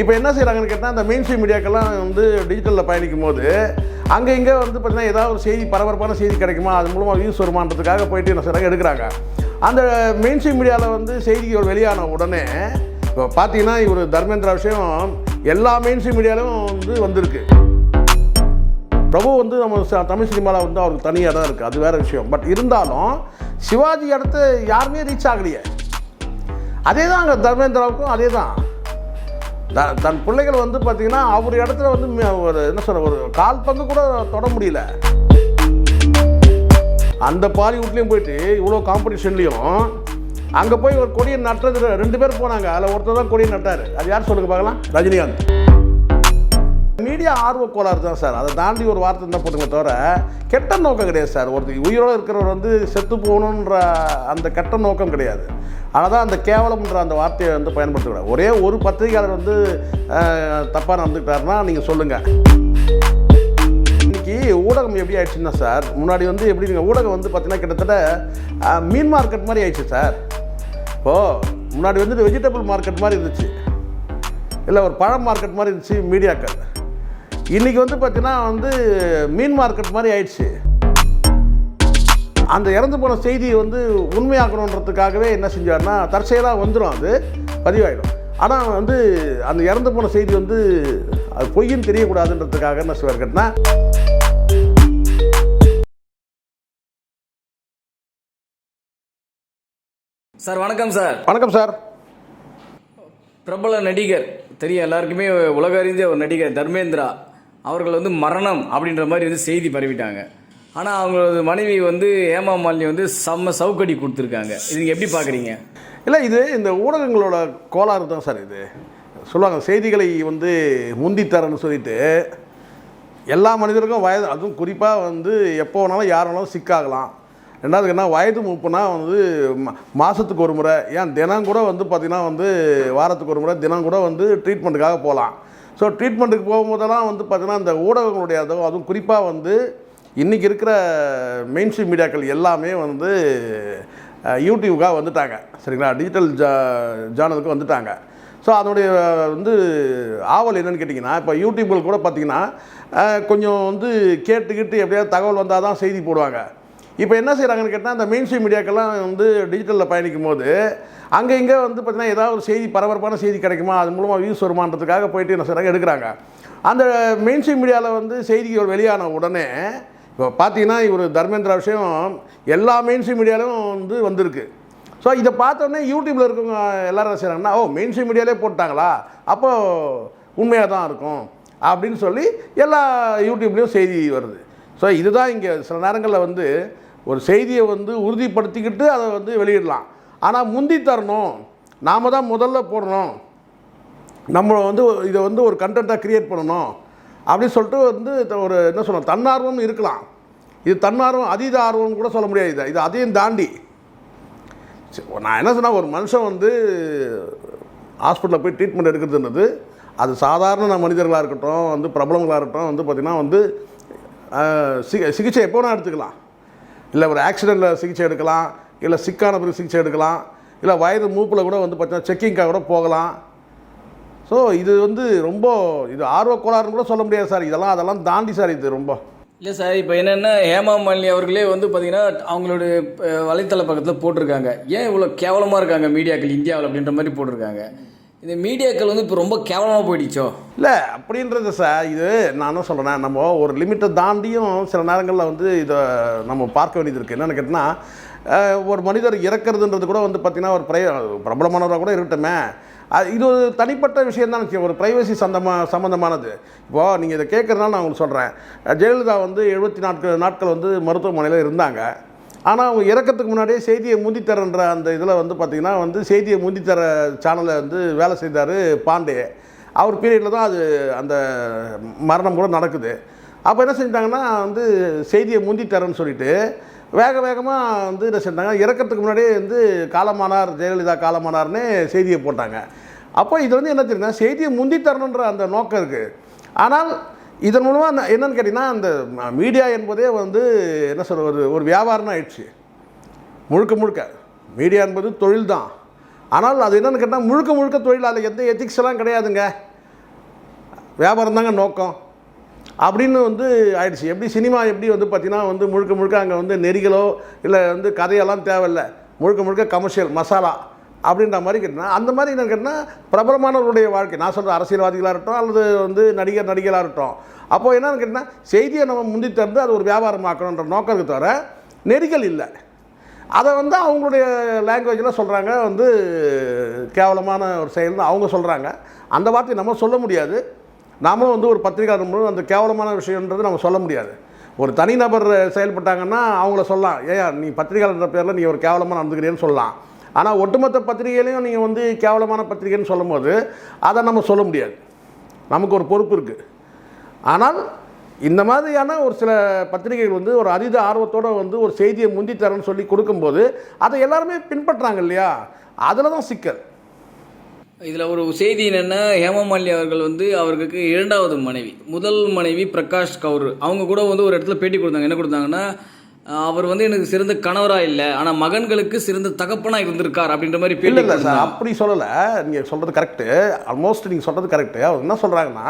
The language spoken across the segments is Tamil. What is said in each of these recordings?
இப்போ என்ன செய்கிறாங்கன்னு கேட்டால் அந்த மெயின் ஸ்ட்ரீம் மீடியாக்கெல்லாம் வந்து டிஜிட்டலில் பயணிக்கும் போது அங்கே இங்கே வந்து பார்த்தீங்கன்னா ஏதாவது ஒரு செய்தி பரபரப்பான செய்தி கிடைக்குமா? அது மூலமாக வியூஸ் வருமானதுக்காக போயிட்டு என்ன செய்கிறாங்க எடுக்கிறாங்க. அந்த மெயின் ஸ்ட்ரீம் மீடியாவில் வந்து செய்திகள் வெளியான உடனே இப்போ பார்த்தீங்கன்னா இவர் தர்மேந்திரா விஷயம் எல்லா மெயின் ஸ்ட்ரீம் மீடியாலும் வந்து வந்திருக்கு. பிரபு வந்து நம்ம தமிழ் சினிமாவில் வந்து அவருக்கு தனி இடம் இருக்குது அது வேறு விஷயம். பட் இருந்தாலும் சிவாஜி அடுத்து யாருமே ரீச் ஆகலையே. அதே தான் அங்கே தர்மேந்திராவுக்கும் அதே தான் த- தன் பிள்ளைகள் வந்து பார்த்தீங்கன்னா அவர் இடத்துல வந்து ஒரு என்ன சொல்ற ஒரு கால் பங்கு கூட தொட முடியல. அந்த பாலிவுட்லேயும் போயிட்டு இவ்வளோ காம்படிஷன்லேயும் அங்கே போய் ஒரு கொடியை நட்டுறது ரெண்டு பேர் போனாங்க. அதில் ஒருத்தர் தான் கொடியை நட்டார். அது யார் சொல்லுங்க பார்க்கலாம்? ரஜினிகாந்த். மீடியா ஆர்வ கோளாறு தான் சார். அதை தாண்டி ஒரு வார்த்தை தான் போட்டுங்க தவிர கெட்ட நோக்கம் கிடையாது சார். ஒருத்தர் உயிரோடு இருக்கிறவர் வந்து செத்து போகணுன்ற அந்த கெட்ட நோக்கம் கிடையாது. ஆனால் தான் அந்த கேவலம்ன்ற அந்த வார்த்தையை வந்து பயன்படுத்தக்கூடாது ஒரே ஒரு பத்திரிகையாளர் வந்து தப்பாக நடந்துக்கிட்டாருன்னா நீங்கள் சொல்லுங்கள் இன்னைக்கு ஊடகம் எப்படி ஆயிடுச்சுன்னா சார் முன்னாடி வந்து எப்படி நீங்கள் ஊடகம் வந்து பார்த்தீங்கன்னா கிட்டத்தட்ட மீன் மார்க்கெட் மாதிரி ஆயிடுச்சு சார். இப்போது முன்னாடி வந்து வெஜிடபிள் மார்க்கெட் மாதிரி இருந்துச்சு. இல்லை ஒரு பழம் மார்க்கெட் மாதிரி இருந்துச்சு மீடியாக்கள். இன்றைக்கி வந்து பார்த்தீங்கன்னா வந்து மீன் மார்க்கெட் மாதிரி ஆயிடுச்சு. அந்த இறந்து போன செய்தியை வந்து உண்மையாக்கணுன்றதுக்காகவே என்ன செஞ்சார்னா தற்செயலாக வந்துடும் அது பதிவாயிடும். ஆனால் வந்து அந்த இறந்து போன செய்தி வந்து அது பொய்ன்னு தெரியக்கூடாதுன்றதுக்காக என்ன செய்வார் கேட்டினா சார் வணக்கம் சார். வணக்கம் சார். பிரபல நடிகர் தெரியும் எல்லாருக்குமே உலக அறிந்த ஒரு நடிகர் தர்மேந்திரா. அவர்கள் வந்து மரணம் அப்படின்ற மாதிரி வந்து செய்தி பரவிட்டாங்க. ஆனால் அவங்களோட மனைவி வந்து ஹேமா மாலினி வந்து செம்ம சவுக்கடி கொடுத்துருக்காங்க. இது எப்படி பார்க்குறீங்க இல்லை இது இந்த ஊடகங்களோட கோளாறு தான் சார் இது. சொல்லுவாங்க செய்திகளை வந்து முந்தித்தரன்னு சொல்லிட்டு எல்லா மனிதருக்கும் வயது அதுவும் குறிப்பாக வந்து எப்போ வேணாலும் யார் வேணாலும் சிக்காகலாம். ரெண்டாவது என்ன வயது மூப்புனா வந்து மா- மாதத்துக்கு ஒரு முறை ஏன் தினம் கூட வந்து பார்த்திங்கன்னா வந்து வாரத்துக்கு ஒரு முறை தினம் கூட வந்து ட்ரீட்மெண்ட்டுக்காக போகலாம். ஸோ ட்ரீட்மெண்ட்டுக்கு போகும்போதெல்லாம் வந்து பார்த்திங்கன்னா இந்த ஊடகங்களுடைய அதுவும் அதுவும் குறிப்பாக வந்து இன்றைக்கி இருக்கிற மெயின் ஸ்ட்ரீம் மீடியாக்கள் எல்லாமே வந்து யூடியூப்காக வந்துட்டாங்க. சரிங்களா? டிஜிட்டல் ஜா ஜானலுக்கு வந்துட்டாங்க. ஸோ அதனுடைய வந்து ஆவல் என்னென்னு கேட்டிங்கன்னா இப்போ யூடியூப்கள் கூட பார்த்தீங்கன்னா கொஞ்சம் வந்து கேட்டுக்கிட்டு எப்படியாவது தகவல் வந்தால் தான் செய்தி போடுவாங்க. இப்போ என்ன செய்கிறாங்கன்னு கேட்டால் அந்த மெயின் ஸ்ட்ரீம் மீடியாக்கெல்லாம் வந்து டிஜிட்டலில் பயணிக்கும் போது அங்கே இங்கே வந்து பார்த்தீங்கன்னா ஏதாவது ஒரு செய்தி பரபரப்பான செய்தி கிடைக்குமா? அது மூலமாக வியூஸ் வருமானதுக்காக போயிட்டு என்ன செய்கிறாங்க எடுக்கிறாங்க. அந்த மெயின் ஸ்ட்ரீம் மீடியாவில் வந்து செய்திகள் வெளியான உடனே இப்போ பார்த்தீங்கன்னா இவர் தர்மேந்திரா விஷயம் எல்லா மெயின் ஸ்ட்ரீம் வந்து வந்திருக்கு. ஸோ இதை பார்த்தோன்னே யூடியூப்பில் இருக்கவங்க எல்லாரும் என்ன செய்கிறாங்கன்னா ஓ மெயின் ஸ்ட்ரீம் மீடியாலே போட்டாங்களா? அப்போது உண்மையாக தான் இருக்கும். அப்படின்னு சொல்லி எல்லா யூடியூப்லேயும் செய்தி வருது. ஸோ இதுதான் இங்கே சில நேரங்களில் வந்து ஒரு செய்தியை வந்து உறுதிப்படுத்திக்கிட்டு அதை வந்து வெளியிடலாம். ஆனால் முந்தி தரணும். நாம் தான் முதல்ல போடணும். நம்ம வந்து இதை வந்து ஒரு கண்டென்ட்டாக க்ரியேட் பண்ணணும். அப்படின்னு சொல்லிட்டு வந்து த- ஒரு என்ன சொல்லணும் தன்னார்வம் இருக்கலாம். இது தன்னார்வம் அதீத ஆர்வம் கூட சொல்ல முடியாது இதை. இது அதையும் தாண்டி. சரி, நான் என்ன சொன்னால் ஒரு மனுஷன் வந்து ஹாஸ்பிட்டலில் போய் ட்ரீட்மெண்ட் எடுக்கிறதுன்றது அது சாதாரண மனிதர்களாக இருக்கட்டும் வந்து பிரபலங்களாக இருக்கட்டும் வந்து பார்த்திங்கன்னா வந்து சிகிச்சை எப்போ வேணால் எடுத்துக்கலாம். இல்லை ஒரு ஆக்சிடெண்ட்டில் சிகிச்சை எடுக்கலாம் இல்லை சிக்கான பிறகு சிகிச்சை எடுக்கலாம் இல்லை வயது மூப்பில் கூட வந்து பார்த்தீங்கன்னா செக்கிங்காக கூட போகலாம். ஸோ இது வந்து ரொம்ப இது ஆர்வ கோளாறுன்னு கூட சொல்ல முடியாது சார். இதெல்லாம் அதெல்லாம் தாண்டி சார் இது ரொம்ப. இல்லை சார் இப்போ என்னென்னா ஹேமா மாலினி அவர்களே வந்து பார்த்தீங்கன்னா அவங்களுடைய வலைத்தள பக்கத்தில் போட்டிருக்காங்க. ஏன் இவ்வளோ கேவலமாக இருக்காங்க மீடியாக்கள் இந்தியாவில் அப்படின்ற மாதிரி போட்டிருக்காங்க? இந்த மீடியாக்கள் வந்து இப்போ ரொம்ப கேவலமாக போயிடுச்சோ? இல்லை அப்படின்றது சார் இது நான் என்ன சொல்கிறேன் நம்ம ஒரு லிமிட்டை தாண்டியும் சில நேரங்களில் வந்து இதை நம்ம பார்க்க வேண்டியது இருக்குது என்னென்னு கேட்டால் ஒரு மனிதர் இறக்கிறதுன்றது கூட வந்து பார்த்திங்கன்னா ஒரு பிரை பிரபலமானவராக கூட இருக்கட்டுமே. அது இது ஒரு தனிப்பட்ட விஷயம் தான் ஒரு ப்ரைவசி சந்தமா சம்மந்தமானது இப்போது நீங்கள் இதை கேட்குறதுனால நான் உங்களுக்கு சொல்கிறேன் ஜெயலலிதா வந்து எழுபத்தி நாட்கள் நாட்கள் வந்து மருத்துவமனையில் இருந்தாங்க. ஆனால் அவங்க இறக்கிறதுக்கு முன்னாடியே செய்தியை முந்தித்தரன்ற அந்த இதில் வந்து பார்த்திங்கன்னா வந்து செய்தியை முந்தித்தர சேனலில் வந்து வேலை செய்தார் பாண்டே. அவர் பீரியடில் தான் அது அந்த மரணம் கூட நடக்குது. அப்போ என்ன செஞ்சாங்கன்னா வந்து செய்தியை முந்தித்தரன்னு சொல்லிட்டு வேக வேகமாக வந்து என்ன செஞ்சாங்க இறக்கிறதுக்கு முன்னாடியே வந்து காலமானார் ஜெயலலிதா காலமானார்னு செய்தியை போட்டாங்க. அப்போ இது வந்து என்ன தெரியுதுன்னா செய்தியை முந்தித்தரணுன்ற அந்த நோக்கம் இருக்குது ஆனால் இதன் மூலமாக என்னன்னு கேட்டிங்கன்னா அந்த மீடியா என்பதே வந்து என்ன சொல்ற ஒரு ஒரு வியாபாரம் ஆயிடுச்சு. முழுக்க முழுக்க. மீடியா என்பது தொழில் தான் ஆனால் அது என்னென்னு கேட்டால் முழுக்க முழுக்க தொழில் அதில் எந்த எத்திக்ஸ் எல்லாம் கிடையாதுங்க. வியாபாரம் தாங்க நோக்கம். அப்படின்னு வந்து ஆயிடுச்சு. எப்படி சினிமா எப்படி வந்து பார்த்திங்கன்னா வந்து முழுக்க முழுக்க அங்கே வந்து நெறிகளோ இல்லை வந்து கதையெல்லாம் தேவையில்லை. முழுக்க முழுக்க கமர்ஷியல் மசாலா. அப்படின்ற மாதிரி கேட்டால் அந்த மாதிரி என்ன கேட்டால் பிரபலமானவருடைய வாழ்க்கை. நான் சொல்கிற அரசியல்வாதிகளாக இருக்கட்டும் அல்லது வந்து நடிகர் நடிகளாக இருக்கட்டும். அப்போது என்னன்னு கேட்டால் செய்தியை நம்ம முந்தி தந்து அது ஒரு வியாபாரமாக்கணுன்ற நோக்கத்துக்கு தவிர நெறிகள் இல்லை. அதை வந்து அவங்களுடைய லாங்குவேஜில் சொல்கிறாங்க வந்து கேவலமான ஒரு செயல்னு அவங்க சொல்கிறாங்க அந்த வார்த்தையை நம்ம சொல்ல முடியாது. நாமளும் வந்து ஒரு பத்திரிகையாளர் மூலம் அந்த கேவலமான விஷயன்றது நம்ம சொல்ல முடியாது. ஒரு தனிநபர் செயல்பட்டாங்கன்னா அவங்கள சொல்லலாம். ஏன் நீ பத்திரிகையாளர் பேரில் நீ ஒரு கேவலமாக நடந்துக்கிறேன்னு சொல்லலாம். ஆனால் ஒட்டுமொத்த பத்திரிகையிலையும் நீங்கள் வந்து கேவலமான பத்திரிகைன்னு சொல்லும்போது அதை நம்ம சொல்ல முடியாது. நமக்கு ஒரு பொறுப்பு இருக்குது ஆனால் இந்த மாதிரியான ஒரு சில பத்திரிகைகள் வந்து ஒரு அதீத ஆர்வத்தோடு வந்து ஒரு செய்தியை முந்தி தரேன்னு சொல்லி கொடுக்கும்போது அதை எல்லாருமே பின்பற்றுறாங்க இல்லையா? அதில் தான் சிக்கல். இதில் ஒரு செய்தி என்னென்னா ஹேமமாலினி அவர்கள் வந்து அவர்களுக்கு இரண்டாவது மனைவி முதல் மனைவி பிரகாஷ் கவுர். அவங்க கூட வந்து ஒரு இடத்துல பேட்டி கொடுத்தாங்க. என்ன கொடுத்தாங்கன்னா அவர் வந்து எனக்கு சிறந்த கணவராக இல்லை. ஆனால் மகன்களுக்கு சிறந்த தகப்பனாக இருந்திருக்கார் அப்படின்ற மாதிரி இல்லை பேட்டி இல்லை சார். அப்படி சொல்லலை. நீங்கள் சொல்கிறது கரெக்டு ஆல்மோஸ்ட் நீங்கள் சொல்கிறது கரெக்டு அவர் என்ன சொல்கிறாங்கன்னா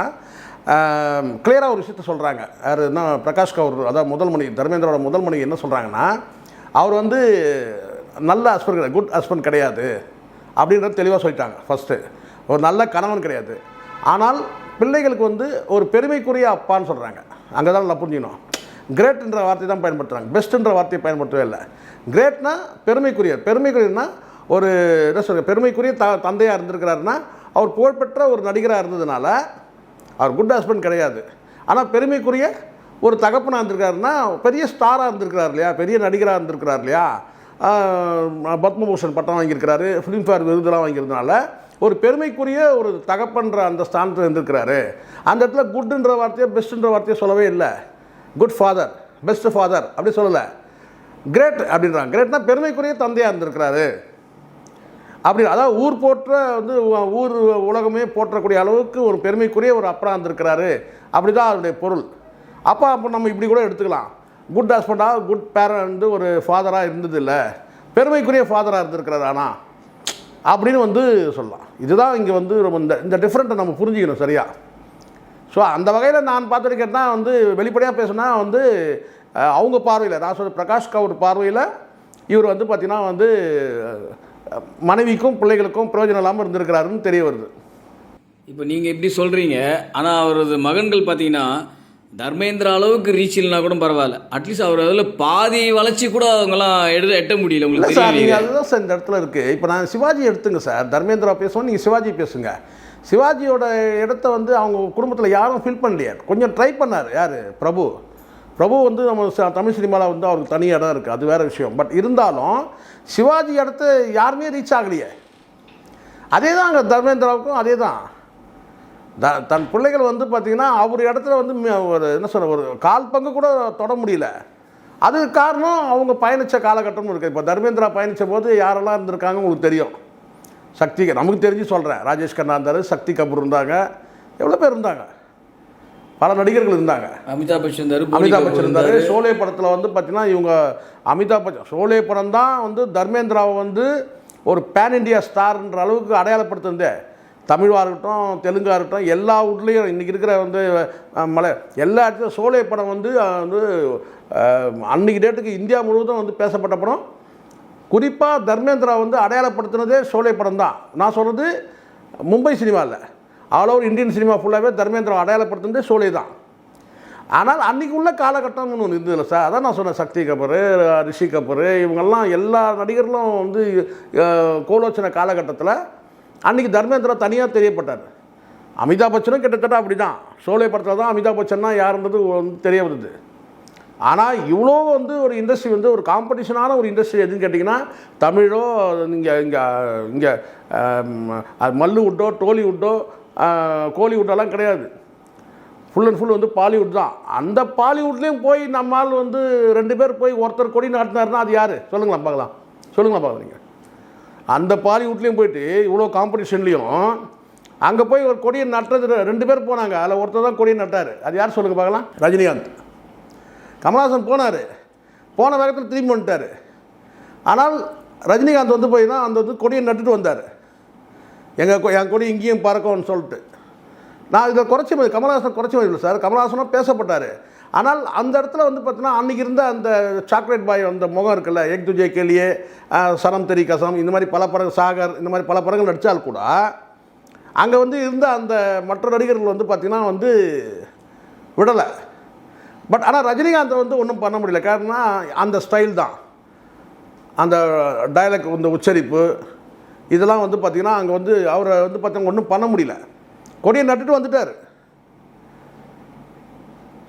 கிளியராக ஒரு விஷயத்த சொல்கிறாங்க யார் என்ன பிரகாஷ் கவுர் அதாவது முதல் மணி தர்மேந்திரோட முதல் மணி என்ன சொல்கிறாங்கன்னா அவர் வந்து நல்ல ஹஸ்பண்ட் குட் ஹஸ்பண்ட் கிடையாது அப்படின்றது தெளிவாக சொல்லிட்டாங்க ஃபஸ்ட்டு ஒரு நல்ல கணவன் கிடையாது. ஆனால் பிள்ளைகளுக்கு வந்து ஒரு பெருமைக்குரிய அப்பான்னு சொல்கிறாங்க அங்கே தான் நல்லா புரிஞ்சுக்கணும். கிரேட்ன்ற வார்த்தை தான் பயன்படுத்துகிறாங்க பெஸ்ட்டுன்ற வார்த்தையை பயன்படுத்தவே இல்லை. கிரேட்னா பெருமைக்குரிய. பெருமைக்குரியனா ஒரு என்ன சொல்கிற பெருமைக்குரிய த தந்தையாக இருந்திருக்கிறாருன்னா அவர் புகழ்பெற்ற ஒரு நடிகராக இருந்ததுனால அவர் குட் ஹஸ்பண்ட் கிடையாது. ஆனால் பெருமைக்குரிய ஒரு தகப்பனாக இருந்திருக்காருன்னா பெரிய ஸ்டாராக இருந்திருக்கிறார் இல்லையா? பெரிய நடிகராக இருந்திருக்கிறார் இல்லையா? பத்மபூஷன் பட்டம் வாங்கியிருக்கிறாரு ஃபிலிம்ஃபேர் விருதுலாம் வாங்கியிருந்தனால ஒரு பெருமைக்குரிய ஒரு தகப்பன்ற அந்த ஸ்தானத்தில் இருந்திருக்கிறாரு. அந்த இடத்துல குட்ன்ற வார்த்தையை பெஸ்ட்டுன்ற வார்த்தையை சொல்லவே இல்லை. குட் ஃபாதர் பெஸ்ட் ஃபாதர் அப்படி சொல்லலை. கிரேட் அப்படின்றாங்க. கிரேட்னா பெருமைக்குரிய தந்தையாக இருந்திருக்கிறாரு. அப்படி அதாவது ஊர் போற்ற வந்து ஊர் உலகமே போற்றக்கூடிய அளவுக்கு ஒரு பெருமைக்குரிய ஒரு அப்பா இருந்திருக்கிறாரு. அப்படி தான் அதனுடைய பொருள். அப்போ அப்போ நம்ம இப்படி கூட எடுத்துக்கலாம். குட் ஹஸ்பண்டாக குட் பேரண்ட் வந்து ஒரு ஃபாதராக இருந்ததில்ல. பெருமைக்குரிய ஃபாதராக இருந்திருக்கிறார் ஆனால் அப்படின்னு வந்து சொல்லலாம். இதுதான் இங்கே வந்து ரொம்ப இந்த இந்த டிஃப்ரெண்ட்டை நம்ம புரிஞ்சுக்கணும் சரியாக ஸோ அந்த வகையில் நான் பார்த்துருக்கேன்னா வந்து வெளிப்படையாக பேசுனா வந்து அவங்க பார்வையில் நான் சொல்ற பிரகாஷ் கவுர் பார்வையில் இவர் வந்து பார்த்திங்கன்னா வந்து மனைவிக்கும் பிள்ளைகளுக்கும் பிரயோஜனம் இல்லாமல் இருந்திருக்கிறாருன்னு தெரிய வருது. இப்போ நீங்கள் இப்படி சொல்கிறீங்க ஆனால் அவரது மகன்கள் பார்த்தீங்கன்னா தர்மேந்திர அளவுக்கு ரீச் இல்லைனா கூட பரவாயில்ல. அட்லீஸ்ட் அவர் அதில் பாதி வளர்ச்சி கூட அவங்கெல்லாம் எடுத்து எட்ட முடியல உங்களுக்கு சார் தெரியலையே நீங்கள் அதுதான் சார் இந்த இடத்துல இருக்குது இப்போ நான் சிவாஜி எடுத்துங்க சார். தர்மேந்திரா பேசுவோம் நீங்கள் சிவாஜி பேசுங்க. சிவாஜியோட இடத்த வந்து அவங்க குடும்பத்தில் யாரும் ஃபில் பண்ணலையே. கொஞ்சம் ட்ரை பண்ணார். யார்? பிரபு. பிரபு வந்து நம்ம தமிழ் சினிமாவில் வந்து அவருக்கு தனி இடம் இருக்குது அது வேறு விஷயம். பட் இருந்தாலும் சிவாஜி இடத்து யாருமே ரீச் ஆகலையே. அதே தான் அங்கே தர்மேந்திராவுக்கும் அதே தான். த தன் பிள்ளைகள் வந்து பார்த்திங்கன்னா அவர் இடத்துல வந்து ஒரு என்ன சொல்கிற ஒரு கால் பங்கு கூட தொட முடியல. அதுக்கு காரணம் அவங்க பயணித்த காலகட்டமும் இருக்குது இப்போ தர்மேந்திரா பயணித்த போது யாரெல்லாம் இருந்திருக்காங்க உங்களுக்கு தெரியும். சக்தி நமக்கு தெரிஞ்சு சொல்கிறேன் ராஜேஷ் கண்ணா இருந்தார் சக்தி கபூர் இருந்தாங்க. எவ்வளோ பேர் இருந்தாங்க? பல நடிகர்கள் இருந்தாங்க. அமிதாப் பச்சன் இருந்தாரு அமிதாப் பச்சன் இருந்தார். ஷோலே படத்தில் வந்து பார்த்தீங்கன்னா இவங்க அமிதாப் பச்சன் ஷோலே படம் தான் வந்து தர்மேந்திராவை வந்து ஒரு பேன் இண்டியா ஸ்டார்ன்ற அளவுக்கு அடையாளப்படுத்துனதே தமிழாக இருக்கட்டும் தெலுங்கா இருக்கட்டும் எல்லா ஊர்லேயும் இன்றைக்கி இருக்கிற வந்து மலை எல்லா இடத்துலையும் ஷோலே படம் வந்து வந்து அஹ், அன்னைக்கு டேட்டுக்கு இந்தியா முழுவதும் வந்து பேசப்பட்ட படம். குறிப்பாக தர்மேந்திரா வந்து அடையாளப்படுத்தினதே சோலை படம் தான் நான் சொல்கிறது மும்பை சினிமாவில் ஆல் ஓவர் இந்தியன் சினிமா ஃபுல்லாகவே தர்மேந்திரா அடையாளப்படுத்தினதே சோலை தான் ஆனால் அன்றைக்கி உள்ள காலகட்டம்னு ஒன்று இருந்ததில்ல சார். அதான் நான் சொன்னேன் சக்தி கபூர் ரிஷி கபூர் இவங்கெல்லாம் எல்லா நடிகர்களும் வந்து அஹ், கோலோச்சன காலகட்டத்தில் அன்றைக்கி தர்மேந்திரா தனியாக தெரியப்பட்டார். அமிதாப் பச்சனும் கிட்டத்தட்ட அப்படி தான் சோலை படத்தில் தான் அமிதாப் பச்சன்னா யாருன்றது வந்து தெரிய வருது. ஆனால் இவ்வளோ வந்து ஒரு இண்டஸ்ட்ரி வந்து ஒரு காம்படிஷனான ஒரு இண்டஸ்ட்ரி எதுன்னு கேட்டிங்கன்னா தமிழோ இங்கே இங்கே இங்கே மல்லுவுட்டோ டோலிவுட்டோ கோலிவுட்டெல்லாம் கிடையாது. ஃபுல் அண்ட் ஃபுல் வந்து பாலிவுட் தான். அந்த பாலிவுட்லேயும் போய் நம்மால் வந்து ரெண்டு பேர் போய் ஒருத்தர் கொடி நாட்டினார்னா அது யார்? சொல்லுங்களேன் பார்க்கலாம். சொல்லுங்களேன் பார்க்கலாம் நீங்கள் அந்த பாலிவுட்லேயும் போயிட்டு இவ்வளோ காம்படிஷன்லேயும் அங்கே போய் ஒரு கொடியை நட்டுறது ரெண்டு பேர் போனாங்க. அதில் ஒருத்தர் தான் கொடியை நட்டார். அது யார் சொல்லுங்கள் பார்க்கலாம். ரஜினிகாந்த். கமல்ஹாசன் போனார். போன வேகத்தில் திரும்பி வந்துட்டார். ஆனால் ரஜினிகாந்த் வந்து போய் தான் அந்த வந்து கொடியை நட்டுட்டு வந்தார். எங்கள் என் கொடி இங்கேயும் பறக்கும்னு சொல்லிட்டு. நான் இதை குறைச்சி மதி கமல்ஹாசன் குறைச்சி மதிப்பில்லை சார். கமல்ஹாசனும் பேசப்பட்டார். ஆனால் அந்த இடத்துல வந்து பார்த்தீங்கன்னா அன்றைக்கி இருந்த அந்த சாக்லேட் பாய் அந்த முகம் இருக்குல்ல எக் துஜே கேலியே சனம் தெரி கசம் இந்த மாதிரி பல படங்கள் சாகர் இந்த மாதிரி பல படங்கள் நடித்தால் கூட அங்கே வந்து இருந்த அந்த மற்ற நடிகர்கள் வந்து பார்த்திங்கன்னா வந்து விடலை. பட் ஆனால் ரஜினிகாந்த் வந்து ஒன்றும் பண்ண முடியல. காரணம் அந்த ஸ்டைல் தான். அந்த டயலாக் இந்த உச்சரிப்பு. இதெல்லாம் வந்து பார்த்திங்கன்னா அங்கே வந்து அவரை வந்து பார்த்தீங்கன்னா ஒன்றும் பண்ண முடியல. கொடியை நட்டுட்டு வந்துட்டார்.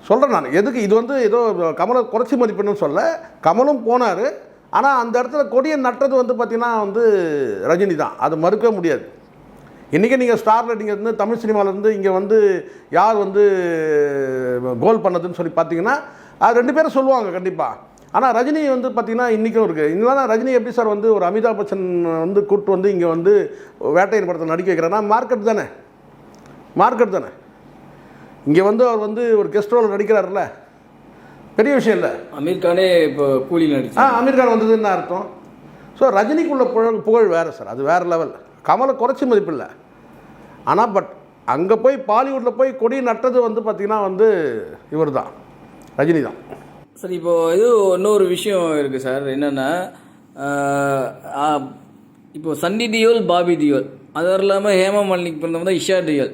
சொல்கிறேன் நான். எதுக்கு? இது வந்து ஏதோ கமலை குறைச்சி மதிப்புன்னு சொல்ல கமலும் போனார். ஆனால் அந்த இடத்துல கொடியை நட்டது வந்து பார்த்திங்கன்னா வந்து ரஜினி தான். அது மறுக்கவே முடியாது. இன்றைக்கி நீங்கள் ஸ்டார் வந்து தமிழ் சினிமாவிலேருந்து இங்கே வந்து யார் வந்து கோல் பண்ணதுன்னு சொல்லி பார்த்தீங்கன்னா அது ரெண்டு பேரும் சொல்லுவாங்க கண்டிப்பாக ஆனால் ரஜினி வந்து பார்த்திங்கன்னா இன்றைக்கும் இருக்குது இல்லைனா ரஜினி எப்படி சார் வந்து ஒரு அமிதாப் பச்சன் வந்து கூப்பிட்டு வந்து இங்கே வந்து வேட்டையின் படத்தில் நடிக்க வைக்கிறேன்னா மார்க்கெட் தானே. மார்க்கெட் தானே. இங்கே வந்து அவர் வந்து ஒரு கெஸ்ட் ரோல் நடிக்கிறாருல்ல. பெரிய விஷயம் இல்லை. அமீர் கானே இப்போ கூலி ஆ நடிச்சு அமீர் கான் வந்ததுன்னு அர்த்தம். ஸோ ரஜினிக்குள்ள புகழ் புகழ் வேறு சார் அது வேறு லெவல் கமலை குறைச்சி மதிப்பில்லை. ஆனால் பட் அங்கே போய் பாலிவுட்டில் போய் கொடி நட்டது வந்து பார்த்திங்கன்னா வந்து இவர் தான் ரஜினி தான் சார் இப்போ இது இன்னொரு விஷயம் இருக்குது சார். என்னென்னா இப்போ சன்னி தியோல் பாபி தியோல். அது இல்லாமல் ஹேமா மாலினிக் பிறந்தவங்க தான் இஷா தியோல்.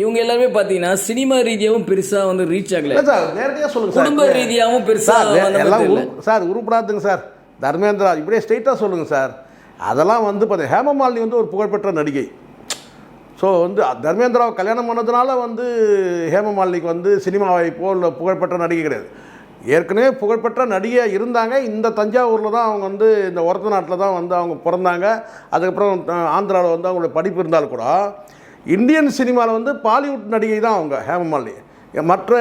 இவங்க எல்லாருமே பார்த்தீங்கன்னா சினிமா ரீதியாகவும் பெருசாக வந்து ரீச் ஆகல. சார் நேரடியாக சொல்லுங்கள் சார். குடும்ப ரீதியாகவும் பெருசாக சார் உருப்படாதுங்க சார். தர்மேந்திரா இப்படியே ஸ்ட்ரெயிட்டாக சொல்லுங்கள் சார். அதெல்லாம் வந்து பார்த்தீங்க ஹேமமாலினி வந்து ஒரு புகழ்பெற்ற நடிகை. ஸோ வந்து தர்மேந்திராவை கல்யாணம் பண்ணதுனால வந்து ஹேமமாலினிக்கு வந்து சினிமாவை போல் புகழ்பெற்ற நடிகை கிடையாது. ஏற்கனவே புகழ்பெற்ற நடிகையாக இருந்தாங்க. இந்த தஞ்சாவூரில் தான் அவங்க வந்து இந்த ஒரத்த நாட்டில் தான் வந்து அவங்க பிறந்தாங்க. அதுக்கப்புறம் ஆந்திராவில் வந்து அவங்களுடைய படிப்பு இருந்தாலும் கூட இந்தியன் சினிமாவில் வந்து பாலிவுட் நடிகை தான் அவங்க ஹேமமாலினி மற்ற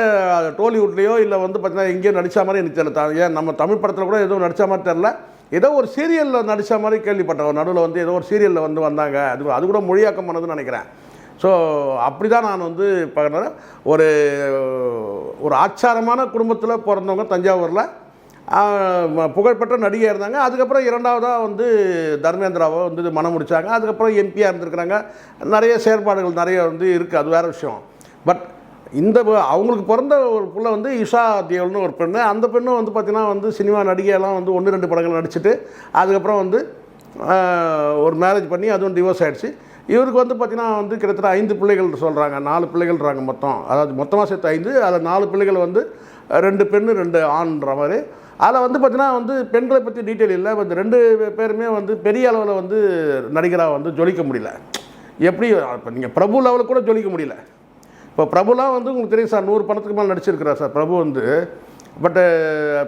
டோலிவுட்லேயோ இல்லை வந்து பார்த்தீங்கன்னா எங்கேயோ நடித்த மாதிரி எனக்கு தெரியல ஏன் நம்ம தமிழ் படத்தில் கூட எதுவும் நடித்த மாதிரி தெரில ஏதோ ஒரு சீரியலில் நடித்த மாதிரி கேள்விப்பட்டேன். நடுவில் வந்து ஏதோ ஒரு சீரியலில் வந்து வந்தாங்க. அது அது கூட மொழியாக்கம் பண்ணதுன்னு நினைக்கிறேன். ஸோ அப்படி தான் நான் வந்து பார்க்குறேன். ஒரு ஒரு ஆச்சாரமான குடும்பத்தில் பிறந்தவங்க தஞ்சாவூரில் புகழ்பெற்ற நடிகையாக இருந்தாங்க. அதுக்கப்புறம் இரண்டாவதாக வந்து தர்மேந்திராவை வந்து மனம் முடித்தாங்க அதுக்கப்புறம் எம்பியாக இருந்திருக்கிறாங்க. நிறைய செயற்பாடுகள் நிறைய வந்து இருக்குது அது வேறு விஷயம். பட் இந்த அவங்களுக்கு பிறந்த ஒரு பிள்ளை வந்து இஷா தேவல்னு ஒரு பெண்ணு. அந்த பெண்ணும் வந்து பார்த்திங்கன்னா வந்து சினிமா நடிகையெல்லாம் வந்து ஒன்று ரெண்டு படங்கள் நடிச்சுட்டு அதுக்கப்புறம் வந்து ஒரு மேரேஜ் பண்ணி அதுவும் டிவோர்ஸ் ஆகிடுச்சு இவருக்கு வந்து பார்த்திங்கன்னா வந்து கிட்டத்தட்ட ஐந்து பிள்ளைகள் சொல்கிறாங்க நாலு பிள்ளைகள்ன்றாங்க மொத்தம். அதாவது மொத்தமாக சேர்த்து ஐந்து. அதில் நாலு பிள்ளைகள் வந்து ரெண்டு பெண்ணு ரெண்டு ஆண்ன்ற மாதிரி. அதில் வந்து பார்த்தீங்கன்னா வந்து பெண்களை பற்றி டீட்டெயில் இல்லை. இந்த ரெண்டு பேருமே வந்து பெரிய அளவில் வந்து நடிகராக வந்து ஜொலிக்க முடியல. எப்படி இப்போ நீங்கள் பிரபு லெவலில் கூட ஜொலிக்க முடியல. இப்போ பிரபுலாம் வந்து உங்களுக்கு தெரியும் சார் நூறு பணத்துக்கு மேலே நடிச்சிருக்கிறார் சார் பிரபு வந்து. பட்டு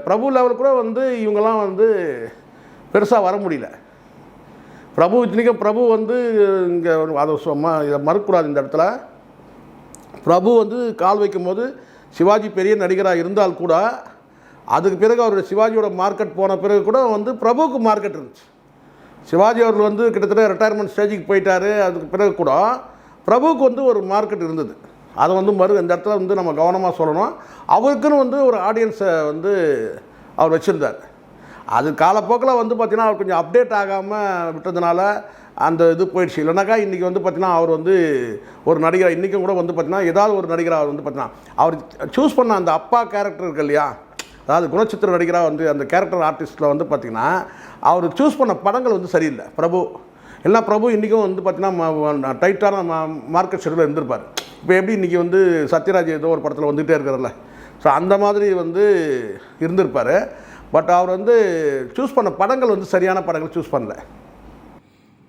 பிரபு லெவல் கூட வந்து இவங்கெல்லாம் வந்து பெருசாக வர முடியல. பிரபு இத்தனைக்கும் பிரபு வந்து இங்கே அதை சும்மா இதை மறுக்கூடாது இந்த இடத்துல. பிரபு வந்து கால் வைக்கும்போது சிவாஜி பெரிய நடிகராக இருந்தால் கூட அதுக்கு பிறகு அவர் சிவாஜியோட மார்க்கெட் போன பிறகு கூட வந்து பிரபுவுக்கு மார்க்கெட் இருந்துச்சு. சிவாஜி அவர்கள் வந்து கிட்டத்தட்ட ரிட்டையர்மெண்ட் ஸ்டேஜுக்கு போயிட்டார் அதுக்கு பிறகு கூட பிரபுவுக்கு வந்து ஒரு மார்க்கெட் இருந்தது. அதை வந்து மறு இந்த இடத்துல வந்து நம்ம கவனமாக சொல்லணும். அவருக்குன்னு வந்து ஒரு ஆடியன்ஸை வந்து அவர் வச்சுருந்தார். அது காலப்போக்கில் வந்து பார்த்திங்கன்னா அவர் கொஞ்சம் அப்டேட் ஆகாமல் விட்டதுனால அந்த இது போயிடுச்சு. இல்லைனாக்கா இன்றைக்கி வந்து பார்த்திங்கன்னா அவர் வந்து ஒரு நடிகர் இன்றைக்கும் கூட வந்து பார்த்திங்கன்னா ஏதாவது ஒரு நடிகர் அவர் வந்து பார்த்திங்கன்னா அவர் சூஸ் பண்ண அந்த அப்பா கேரக்டர் இருக்கு இல்லையா? அதாவது குணச்சித்திர நடிகராக வந்து அந்த கேரக்டர் ஆர்டிஸ்ட்டில் வந்து பார்த்திங்கன்னா அவர் சூஸ் பண்ண படங்கள் வந்து சரியில்லை. பிரபு எல்லாம் பிரபு இன்றைக்கும் வந்து பார்த்திங்கன்னா டைட்டான மார்க்கெட் ஷெடியூலில் இருந்திருப்பார். இப்போ எப்படி இன்றைக்கி வந்து சத்யராஜ் ஏதோ ஒரு படத்தில் வந்துகிட்டே இருக்கிறல்ல ஸோ அந்த மாதிரி வந்து இருந்திருப்பார். பட் அவர் வந்து சூஸ் பண்ண படங்கள் வந்து சரியான படங்கள் சூஸ் பண்ணல.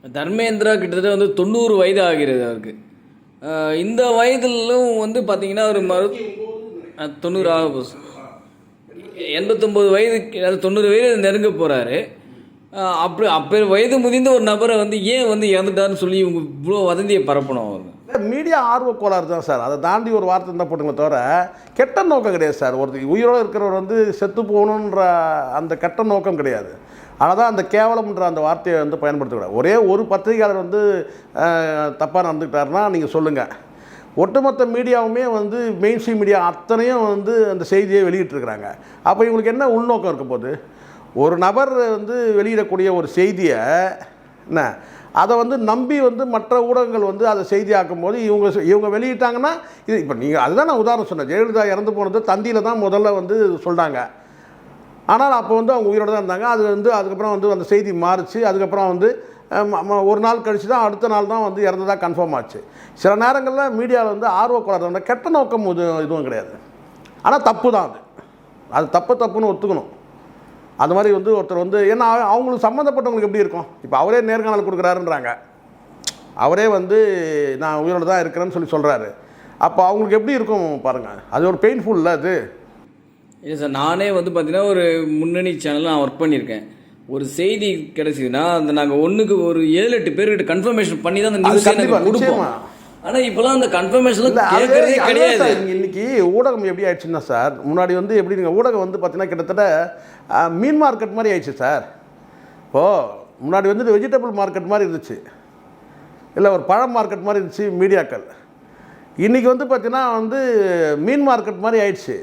தர்மேந்திரா கிட்டத்தட்ட வந்து தொண்ணூறு வயது ஆகிறது அவருக்கு. இந்த வயதிலும் வந்து பார்த்தீங்கன்னா ஒரு மரு தொண்ணூறு ஆக போகுது. எண்பத்தொம்போது வயது அதாவது தொண்ணூறு வயது நெருங்க போகிறாரு அப்படி அப்போ வயது முதிர்ந்த ஒரு நபரை வந்து ஏன் வந்து இறந்துட்டாருன்னு சொல்லி இவங்க இவ்வளோ வதந்தியை பரப்பணும் அவங்க மீடியா ஆர்வ கோளாறு தான் சார். அதை தாண்டி ஒரு வார்த்தை தான் போட்டுங்களே தவிர கெட்ட நோக்கம் கிடையாது சார். ஒருத்தர் உயிரோடு இருக்கிறவர் வந்து செத்து போகணுன்ற அந்த கெட்ட நோக்கம் கிடையாது. ஆனால் தான் அந்த கேவலம்ன்ற அந்த வார்த்தையை வந்து பயன்படுத்தக்கூடாது ஒரே ஒரு பத்திரிகையாளர் வந்து தப்பாக நடந்துக்கிட்டாருன்னா நீங்கள் சொல்லுங்கள் ஒட்டுமொத்த மீடியாவுமே வந்து மெயின் ஸ்ட்ரீம் மீடியா அத்தனையும் வந்து அந்த செய்தியை வெளியிட்டிருக்கிறாங்க. அப்போ இவங்களுக்கு என்ன உள்நோக்கம் இருக்க போகுது? ஒரு நபர் வந்து வெளியிடக்கூடிய ஒரு செய்தியை என்ன அதை வந்து நம்பி வந்து மற்ற ஊடகங்கள் வந்து அதை செய்தியாக்கும் போது இவங்க இவங்க வெளியிட்டாங்கன்னா இது இப்போ நீங்கள் அதுதான் நான் உதாரணம் சொன்னேன். ஜெயலலிதா இறந்து போனது தந்தியில் தான் முதல்ல வந்து சொல்கிறாங்க ஆனால் அப்போ வந்து அவங்க உயிரோடு தான் இருந்தாங்க. அது வந்து அதுக்கப்புறம் வந்து அந்த செய்தி மாறிச்சு. அதுக்கப்புறம் வந்து ஒரு நாள் கழித்து தான் அடுத்த நாள் தான் வந்து இறந்ததாக கன்ஃபார்ம் ஆச்சு. சில நேரங்களில் மீடியாவில் வந்து ஆர்வக்குறாத வந்து கெட்ட நோக்கம் இது இதுவும் கிடையாது. ஆனால் தப்பு தான் அது. அது தப்பு தப்புன்னு ஒத்துக்கணும். அந்த மாதிரி வந்து ஒருத்தர் வந்து ஏன்னா அவ- அவங்களுக்கு சம்மந்தப்பட்டவங்களுக்கு எப்படி இருக்கும்? இப்போ அவரே நேர்காணல் கொடுக்குறாருன்றாங்க. அவரே வந்து நான் உயிரோடு தான் இருக்கிறேன்னு சொல்லி சொல்கிறாரு அப்போ அவங்களுக்கு எப்படி இருக்கும் பாருங்கள் அது ஒரு பெயின்ஃபுல்ல அது? இல்லை சார் நானே வந்து பார்த்தீங்கன்னா ஒரு முன்னணி சேனல் நான் ஒர்க் பண்ணியிருக்கேன். ஒரு செய்தி கிடைச்சதுன்னா அந்த நாங்கள் ஒன்றுக்கு ஒரு ஏழு எட்டு பேர்கிட்ட கன்ஃபர்மேஷன் பண்ணி தான் அந்த அது நியூஸ் கொடுப்போம். ஆனால் இப்போலாம் அந்த அது- கேட்கறதே கிடையாது. இன்னைக்கு ஊடகம் எப்படி ஆயிடுச்சுன்னா சார் முன்னாடி வந்து எப்படி நீங்கள் ஊடகம் வந்து பார்த்தீங்கன்னா கிட்டத்தட்ட மீன் மார்க்கெட் மாதிரி ஆயிடுச்சு சார். இப்போது முன்னாடி வந்து வெஜிடபிள் மார்க்கெட் மாதிரி இருந்துச்சு. இல்லை ஒரு பழம் மார்க்கெட் மாதிரி இருந்துச்சு மீடியாக்கள். இன்றைக்கி வந்து பார்த்தீங்கன்னா வந்து மீன் மார்க்கெட் மாதிரி ஆயிடுச்சு.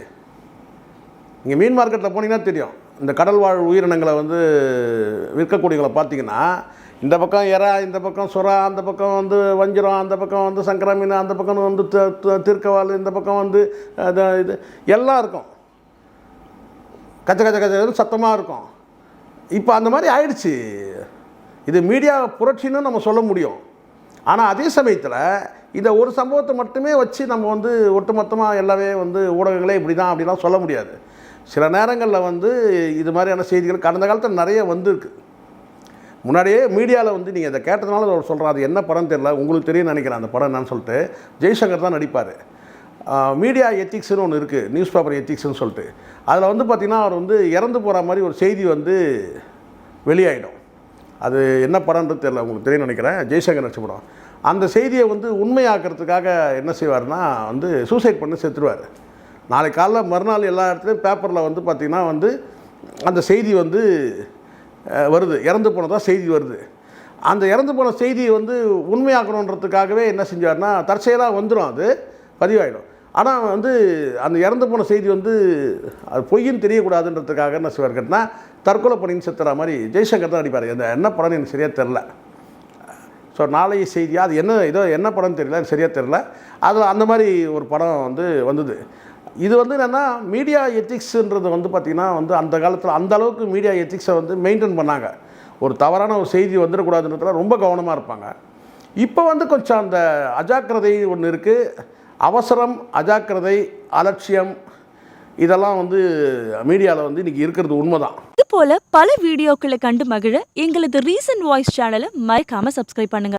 நீங்கள் மீன் மார்க்கெட்டில் போனீங்கன்னா தெரியும். இந்த கடல் வாழ் உயிரினங்களை வந்து விற்கக்கூடியவங்களை பார்த்தீங்கன்னா இந்த பக்கம் எறா இந்த பக்கம் சுறா அந்த பக்கம் வந்து வஞ்சிரம் அந்த பக்கம் வந்து சங்கரா மீன் அந்த பக்கம் வந்து தி- திருக்கவால் இந்த பக்கம் வந்து இது எல்லாம் இருக்கும். கச்ச கச்ச கச்ச சத்தமாக இருக்கும். இப்போ அந்த மாதிரி ஆயிடுச்சு. இது மீடியா புரட்சின்னு நம்ம சொல்ல முடியும். ஆனால் அதே சமயத்தில் இந்த ஒரு சம்பவத்தை மட்டுமே வச்சு நம்ம வந்து ஒட்டுமொத்தமாக எல்லாமே வந்து ஊடகங்களே இப்படி தான் அப்படிலாம் சொல்ல முடியாது. சில நேரங்களில் வந்து இது மாதிரியான செய்திகள் கடந்த காலத்தில் நிறைய வந்திருக்கு. முன்னாடியே மீடியாவில் வந்து நீங்கள் இதை கேட்டதுனால அவர் சொல்கிறார் அது என்ன படம் தெரியல உங்களுக்கு தெரியும் நினைக்கிறேன் அந்த படம் என்னன்னு சொல்லிட்டு. ஜெய்சங்கர் தான் நடிப்பார். மீடியா எத்திக்ஸ்னு ஒன்று இருக்குது நியூஸ் பேப்பர் எத்திக்ஸ்னு சொல்லிட்டு. அதில் வந்து பார்த்திங்கன்னா அவர் வந்து இறந்து போகிற மாதிரி ஒரு செய்தி வந்து வெளியாகிடும் அது என்ன படம்ன்றது தெரில உங்களுக்கு தெரியும் நினைக்கிறேன். ஜெய்சங்கர் நடிச்ச படம். அந்த செய்தியை வந்து உண்மையாக்குறதுக்காக என்ன செய்வார்னா வந்து சூசைட் பண்ணி செத்துருவார். நாளைக்கு காலைல மறுநாள் எல்லா இடத்துலையும் பேப்பரில் வந்து பார்த்திங்கன்னா வந்து அந்த செய்தி வந்து வருது. இறந்து போனதாக செய்தி வருது. அந்த இறந்து போன செய்தியை வந்து உண்மையாக்கணுன்றதுக்காகவே என்ன செஞ்சார்னா தற்செயலாக வந்துடும் அது. பதிவாயிடும். ஆனால் வந்து அந்த இறந்து போன செய்தி வந்து அது பொய்ன்னு தெரியக்கூடாதுன்றதுக்காக என்ன செய்வார் கேட்டால் தற்கொலை பண்ணின்னு செத்துற மாதிரி ஜெய்சங்கர் தான் அடிப்பார் அந்த என்ன படம்னு எனக்கு சரியாக தெரில ஸோ நாளைய செய்தியாக அது என்ன ஏதோ என்ன படம்னு தெரியல எனக்கு சரியாக தெரில அதில் அந்த மாதிரி ஒரு படம் வந்து வந்தது. இது வந்து என்னென்னா மீடியா எத்திக்ஸுன்றது வந்து பார்த்திங்கன்னா வந்து அந்த காலத்தில் அந்த அளவுக்கு மீடியா எத்திக்ஸை வந்து மெயின்டைன் பண்ணாங்க. ஒரு தவறான ஒரு செய்தி வந்துடக்கூடாதுன்றதுல ரொம்ப கவனமாக இருப்பாங்க. இப்போ வந்து கொஞ்சம் அந்த அஜாக்கிரதை ஒன்று இருக்குது அவசரம் அஜாக்கிரதை அலட்சியம் இதெல்லாம் வந்து மீடியாவில் வந்து இன்றைக்கி இருக்கிறது உண்மைதான். இது போல பல வீடியோக்களை கண்டு மகிழ எங்களது ரீசன்ட் வாய்ஸ் சேனலை மறைக்காமல் சப்ஸ்கிரைப் பண்ணுங்கள்